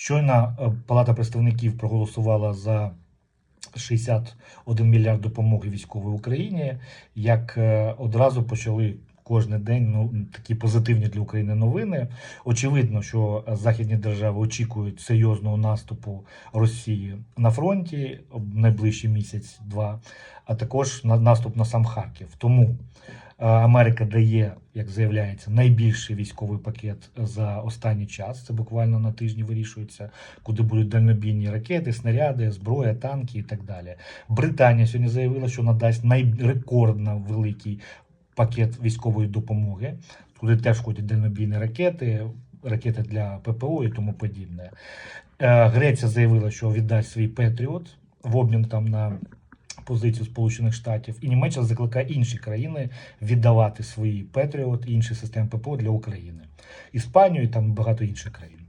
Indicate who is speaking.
Speaker 1: Щойно е, Палата представників проголосувала за 61 мільярд допомоги військової Україні, як е, одразу почали кожен день ну, такі позитивні для України новини. Очевидно, що західні держави очікують серйозного наступу Росії на фронті в найближчий місяць-два, а також на наступ на сам Харків. Тому е, Америка дає, як заявляється, найбільший військовий пакет за останній час. Це буквально на тижні вирішується, куди будуть дальнобійні ракети, снаряди, зброя, танки і так далі. Британія сьогодні заявила, що надасть найрекордно великий пакет військової допомоги, куди теж входять дальнобійні ракети, ракети для ППО і тому подібне. Е, Греція заявила, що віддасть свій Петріот в обмін там на позицію Сполучених Штатів, і Німеччина закликає інші країни віддавати свої Петріот і інші системи ППО для України. Іспанію і там багато інших країн.